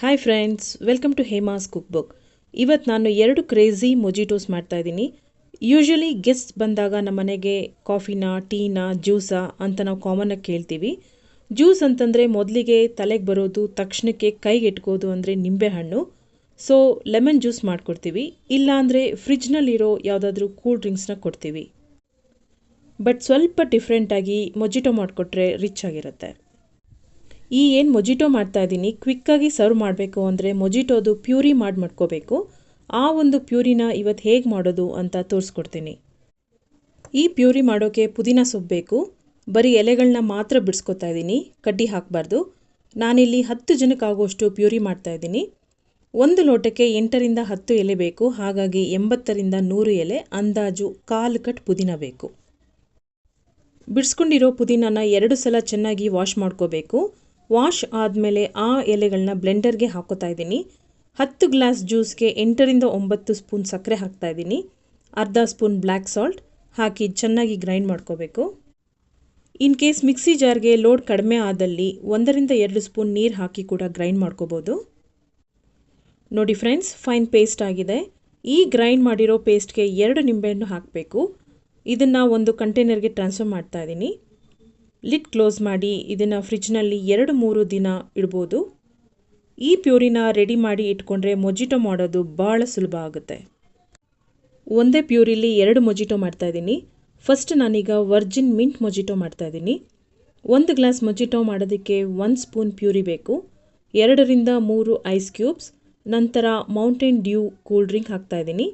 Hi friends welcome to Hema's cook book ಇವತ್ತು ನಾನು ಎರಡು ಕ್ರೇಜಿ ಮೊಜಿಟೋಸ್ ಮಾಡ್ತಾ ಇದ್ದೀನಿ. ಯೂಶ್ವಲಿ ಗೆಸ್ಟ್ ಬಂದಾಗ ನಮ್ಮ ಮನೆಗೆ ಕಾಫಿನ ಟೀನ ಜ್ಯೂಸಾ ಅಂತ ನಾವು ಕಾಮನಾಗಿ ಕೇಳ್ತೀವಿ. ಜ್ಯೂಸ್ ಅಂತಂದರೆ ಮೊದಲಿಗೆ ತಲೆಗೆ ಬರೋದು, ತಕ್ಷಣಕ್ಕೆ ಕೈಗೆ ಇಟ್ಕೋದು ಅಂದರೆ ನಿಂಬೆಹಣ್ಣು ಸೊ ಲೆಮನ್ ಜ್ಯೂಸ್ ಮಾಡಿಕೊಡ್ತೀವಿ. ಇಲ್ಲಾಂದರೆ ಫ್ರಿಜ್ನಲ್ಲಿರೋ ಯಾವುದಾದ್ರೂ ಕೂಲ್ ಡ್ರಿಂಕ್ಸ್ನ ಕೊಡ್ತೀವಿ. ಬಟ್ ಸ್ವಲ್ಪ ಡಿಫ್ರೆಂಟಾಗಿ ಮೊಜಿಟೋ ಮಾಡಿಕೊಟ್ರೆ ರಿಚ್ ಆಗಿರುತ್ತೆ. ಈ ಏನು ಮೊಜಿಟೋ ಮಾಡ್ತಾ ಇದ್ದೀನಿ ಕ್ವಿಕ್ಕಾಗಿ ಸರ್ವ್ ಮಾಡಬೇಕು ಅಂದರೆ ಮೊಜಿಟೋದು ಪ್ಯೂರಿ ಮಾಡಿ ಮಾಡ್ಕೋಬೇಕು. ಆ ಒಂದು ಪ್ಯೂರಿನ ಇವತ್ತು ಹೇಗೆ ಮಾಡೋದು ಅಂತ ತೋರಿಸ್ಕೊಡ್ತೀನಿ. ಈ ಪ್ಯೂರಿ ಮಾಡೋಕ್ಕೆ ಪುದೀನ ಸೊಪ್ಪು ಬೇಕು. ಬರೀ ಎಲೆಗಳನ್ನ ಮಾತ್ರ ಬಿಡಿಸ್ಕೊತಾ ಇದ್ದೀನಿ ಕಡ್ಡಿ ಹಾಕಬಾರ್ದು. ನಾನಿಲ್ಲಿ ಹತ್ತು ಜನಕ್ಕಾಗುವಷ್ಟು ಪ್ಯೂರಿ ಮಾಡ್ತಾ ಇದ್ದೀನಿ ಒಂದು ಲೋಟಕ್ಕೆ ಎಂಟರಿಂದ ಹತ್ತು ಎಲೆ ಬೇಕು, ಹಾಗಾಗಿ ಎಂಬತ್ತರಿಂದ ನೂರು ಎಲೆ, ಅಂದಾಜು ಕಾಲು ಕಟ್ ಪುದೀನ ಬೇಕು. ಬಿಡಿಸ್ಕೊಂಡಿರೋ ಪುದೀನನ ಎರಡು ಸಲ ಚೆನ್ನಾಗಿ ವಾಶ್ ಮಾಡ್ಕೋಬೇಕು. ವಾಶ್ ಆದಮೇಲೆ ಆ ಎಲೆಗಳನ್ನ ಬ್ಲೆಂಡರ್ಗೆ ಹಾಕೋತಾ ಇದ್ದೀನಿ. ಹತ್ತು ಗ್ಲಾಸ್ ಜ್ಯೂಸ್ಗೆ ಎಂಟರಿಂದ ಒಂಬತ್ತು ಸ್ಪೂನ್ ಸಕ್ಕರೆ ಹಾಕ್ತಾ ಇದ್ದೀನಿ. ಅರ್ಧ ಸ್ಪೂನ್ ಬ್ಲ್ಯಾಕ್ ಸಾಲ್ಟ್ ಹಾಕಿ ಚೆನ್ನಾಗಿ ಗ್ರೈಂಡ್ ಮಾಡ್ಕೋಬೇಕು. ಇನ್ ಕೇಸ್ ಮಿಕ್ಸಿ ಜಾರ್ಗೆ ಲೋಡ್ ಕಡಿಮೆ ಆದಲ್ಲಿ ಒಂದರಿಂದ ಎರಡು ಸ್ಪೂನ್ ನೀರು ಹಾಕಿ ಕೂಡ ಗ್ರೈಂಡ್ ಮಾಡ್ಕೋಬೋದು. ನೋಡಿ ಫ್ರೆಂಡ್ಸ್, ಫೈನ್ ಪೇಸ್ಟ್ ಆಗಿದೆ. ಈ ಗ್ರೈಂಡ್ ಮಾಡಿರೋ ಪೇಸ್ಟ್ಗೆ ಎರಡು ನಿಂಬೆಹಣ್ಣು ಹಾಕಬೇಕು. ಇದನ್ನು ಒಂದು ಕಂಟೈನರ್ಗೆ ಟ್ರಾನ್ಸ್ಫರ್ ಮಾಡ್ತಾ ಇದ್ದೀನಿ. ಲಿಡ್ ಕ್ಲೋಸ್ ಮಾಡಿ ಇದನ್ನು ಫ್ರಿಜ್ನಲ್ಲಿ ಎರಡು ಮೂರು ದಿನ ಇಡ್ಬೋದು. ಈ ಪ್ಯೂರಿನ ರೆಡಿ ಮಾಡಿ ಇಟ್ಕೊಂಡ್ರೆ ಮೊಜಿಟೊ ಮಾಡೋದು ಭಾಳ ಸುಲಭ ಆಗುತ್ತೆ. ಒಂದೇ ಪ್ಯೂರಿಲಿ ಎರಡು ಮೊಜಿಟೊ ಮಾಡ್ತಾ ಇದ್ದೀನಿ. ಫಸ್ಟ್ ನಾನೀಗ ವರ್ಜಿನ್ ಮಿಂಟ್ ಮೊಜಿಟೊ ಮಾಡ್ತಾ ಇದ್ದೀನಿ. ಒಂದು ಗ್ಲಾಸ್ ಮೊಜಿಟೊ ಮಾಡೋದಕ್ಕೆ ಒಂದು ಸ್ಪೂನ್ ಪ್ಯೂರಿ ಬೇಕು. ಎರಡರಿಂದ ಮೂರು ಐಸ್ ಕ್ಯೂಬ್ಸ್. ನಂತರ ಮೌಂಟೇನ್ ಡ್ಯೂ ಕೂಲ್ ಡ್ರಿಂಕ್ ಹಾಕ್ತಾ ಇದ್ದೀನಿ.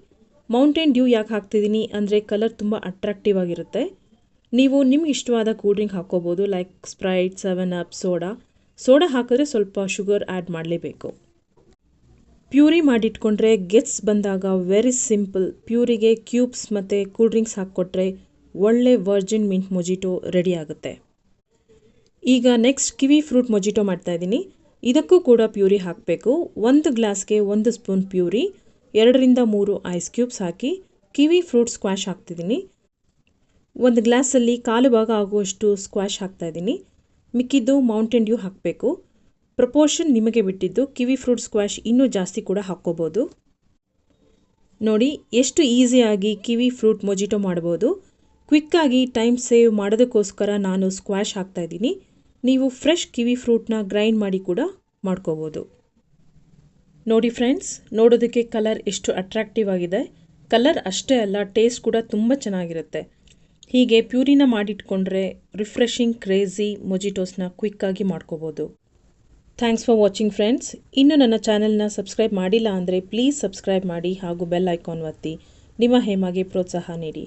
ಮೌಂಟೇನ್ ಡ್ಯೂ ಯಾಕೆ ಹಾಕ್ತಿದ್ದೀನಿ ಅಂದರೆ ಕಲರ್ ತುಂಬ ಅಟ್ರಾಕ್ಟಿವ್ ಆಗಿರುತ್ತೆ. ನೀವು ನಿಮ್ಗೆ ಇಷ್ಟವಾದ ಕೂಲ್ ಡ್ರಿಂಕ್ ಹಾಕ್ಕೋಬೋದು like Sprite seven up soda soda ಹಾಕಿದ್ರೆ ಸ್ವಲ್ಪ ಶುಗರ್ ಆ್ಯಡ್ ಮಾಡಲೇಬೇಕು. ಪ್ಯೂರಿ ಮಾಡಿಟ್ಕೊಂಡ್ರೆ ಗೆಟ್ಸ್ ಬಂದಾಗ ವೆರಿ ಸಿಂಪಲ್ ಪ್ಯೂರಿಗೆ ಕ್ಯೂಬ್ಸ್ ಮತ್ತು ಕೂಲ್ ಡ್ರಿಂಕ್ಸ್ ಹಾಕ್ಕೊಟ್ರೆ ಒಳ್ಳೆ ವರ್ಜಿನ್ ಮಿಂಟ್ ಮೊಜಿಟೋ ರೆಡಿ ಆಗುತ್ತೆ. ಈಗ ನೆಕ್ಸ್ಟ್ ಕಿವಿ ಫ್ರೂಟ್ ಮೊಜಿಟೊ ಮಾಡ್ತಾ ಇದ್ದೀನಿ. ಇದಕ್ಕೂ ಕೂಡ ಪ್ಯೂರಿ ಹಾಕಬೇಕು. ಒಂದು ಗ್ಲಾಸ್ಗೆ ಒಂದು ಸ್ಪೂನ್ ಪ್ಯೂರಿ, ಎರಡರಿಂದ ಮೂರು ಐಸ್ ಕ್ಯೂಬ್ಸ್ ಹಾಕಿ ಕಿವಿ ಫ್ರೂಟ್ ಸ್ಕ್ವಾಶ್ ಹಾಕ್ತಿದ್ದೀನಿ. ಒಂದು ಗ್ಲಾಸಲ್ಲಿ ಕಾಲು ಭಾಗ ಆಗುವಷ್ಟು ಸ್ಕ್ವಾಷ್ ಹಾಕ್ತಾ ಇದ್ದೀನಿ. ಮಿಕ್ಕಿದ್ದು ಮೌಂಟೇನ್ ಡ್ಯೂ ಹಾಕಬೇಕು. ಪ್ರಪೋರ್ಷನ್ ನಿಮಗೆ ಬಿಟ್ಟಿದ್ದು ಕಿವಿ ಫ್ರೂಟ್ ಸ್ಕ್ವಾಷ್ ಇನ್ನೂ ಜಾಸ್ತಿ ಕೂಡ ಹಾಕ್ಕೋಬೋದು. ನೋಡಿ, ಎಷ್ಟು ಈಸಿಯಾಗಿ ಕಿವಿ ಫ್ರೂಟ್ ಮೊಜಿಟೊ ಮಾಡ್ಬೋದು. ಕ್ವಿಕ್ಕಾಗಿ ಟೈಮ್ ಸೇವ್ ಮಾಡೋದಕ್ಕೋಸ್ಕರ ನಾನು ಸ್ಕ್ವಾಷ್ ಹಾಕ್ತಾ ಇದ್ದೀನಿ. ನೀವು ಫ್ರೆಶ್ ಕಿವಿ ಫ್ರೂಟ್ನ ಗ್ರೈಂಡ್ ಮಾಡಿ ಕೂಡ ಮಾಡ್ಕೋಬೋದು. ನೋಡಿ ಫ್ರೆಂಡ್ಸ್ ನೋಡೋದಕ್ಕೆ ಕಲರ್ ಎಷ್ಟು ಅಟ್ರಾಕ್ಟಿವ್ ಆಗಿದೆ. ಕಲರ್ ಅಷ್ಟೇ ಅಲ್ಲ ಟೇಸ್ಟ್ ಕೂಡ ತುಂಬ ಚೆನ್ನಾಗಿರುತ್ತೆ. ಹೀಗೆ ಪ್ಯೂರಿನ ಮಾಡಿಟ್ಕೊಂಡ್ರೆ ರಿಫ್ರೆಶಿಂಗ್ ಕ್ರೇಜಿ ಮೊಜಿಟೋಸ್ನ ಕ್ವಿಕ್ಕಾಗಿ ಮಾಡ್ಕೋಬೋದು. Thanks for watching friends. ಇನ್ನು ನನ್ನ ಚಾನೆಲ್ನ ಸಬ್ಸ್ಕ್ರೈಬ್ ಮಾಡಿಲ್ಲ ಅಂದರೆ ಪ್ಲೀಸ್ ಸಬ್ಸ್ಕ್ರೈಬ್ ಮಾಡಿ ಹಾಗೂ ಬೆಲ್ ಐಕಾನ್ ಒತ್ತಿ. ನಿಮ್ಮ ಹೇಮಾಗೆ ಪ್ರೋತ್ಸಾಹ ನೀಡಿ.